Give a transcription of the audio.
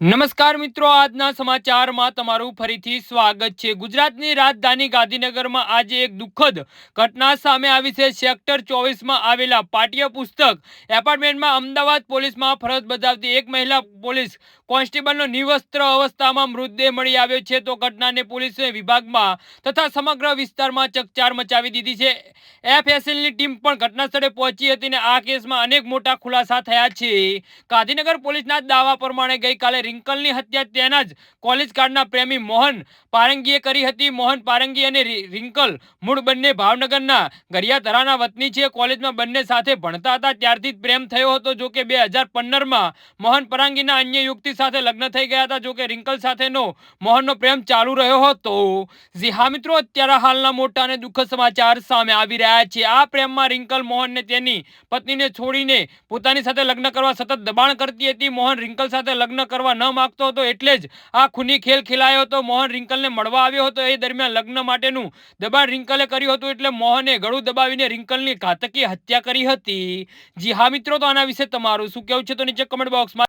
નમસ્કાર મિત્રો, આજના સમાચારમાં તમારું ફરીથી સ્વાગત છે. ગુજરાતની રાજધાની ગાંધીનગરમાં આજે એક દુઃખદ ઘટના સામે આવી છે. સેક્ટર ચોવીસમાં આવેલા પાઠ્ય પુસ્તક એપાર્ટમેન્ટમાં અમદાવાદ પોલીસમાં ફરજ બજાવતી એક મહિલા પોલીસ કોન્સ્ટેબલનો નિવસ્ત્ર અવસ્થામાં મૃતદેહ મળી આવ્યો છે તો ઘટનાને પોલીસ વિભાગમાં તથા સમગ્ર વિસ્તારમાં ચકચાર મચાવી દીધી છે. એફએસએલની ટીમ પણ ઘટના સ્થળે પહોંચી હતી અને આ કેસમાં અનેક મોટા ખુલાસા થયા છે. ગાંધીનગર પોલીસના દાવા પ્રમાણે ગઈકાલે રિંકલની હત્યા તેના જ કોલેજ કાર્ડના પ્રેમી મોહન પારંગીએ કરી હતી. મોહન પારંગી અને રિંકલ મૂળ બંને ભાવનગરના ગરિયાધરાના વતની છે. કોલેજમાં બંને સાથે ભણતા હતા. ત્યારથી જ પ્રેમ થયો હતો. જો કે બે હજાર પંદરમાં મોહન પરાંગીના અન્ય યુક્તિ સાથે લગ્ન થઈ ગયા હતા. જોકે રિંકલ સાથેનો મોહનનો પ્રેમ ચાલુ રહ્યો હતો. જી હા મિત્રો, અત્યારે હાલના મોટા અને દુઃખદ સમાચાર સામે આવી રહ્યા છે. આ પ્રેમમાં રિંકલ મોહનને તેની પત્નીને છોડીને પોતાની સાથે લગ્ન કરવા સતત દબાણ કરતી હતી. મોહન રિંકલ સાથે લગ્ન કરવા ન માગતો હતો એટલે જ આ ખૂની ખેલ ખેલાયો હતો. મોહન રિંકલને મળવા આવ્યો હતો. એ દરમિયાન લગ્ન માટેનું દબાણ રિંકલે કર્યું હતું એટલે મોહને ગળું દબાવીને રિંકલની ઘાતકી હત્યા કરી હતી. જી હા મિત્રો, તો આના વિશે તમારું શું કેવું છે તો નીચે કમેન્ટ બોક્સમાં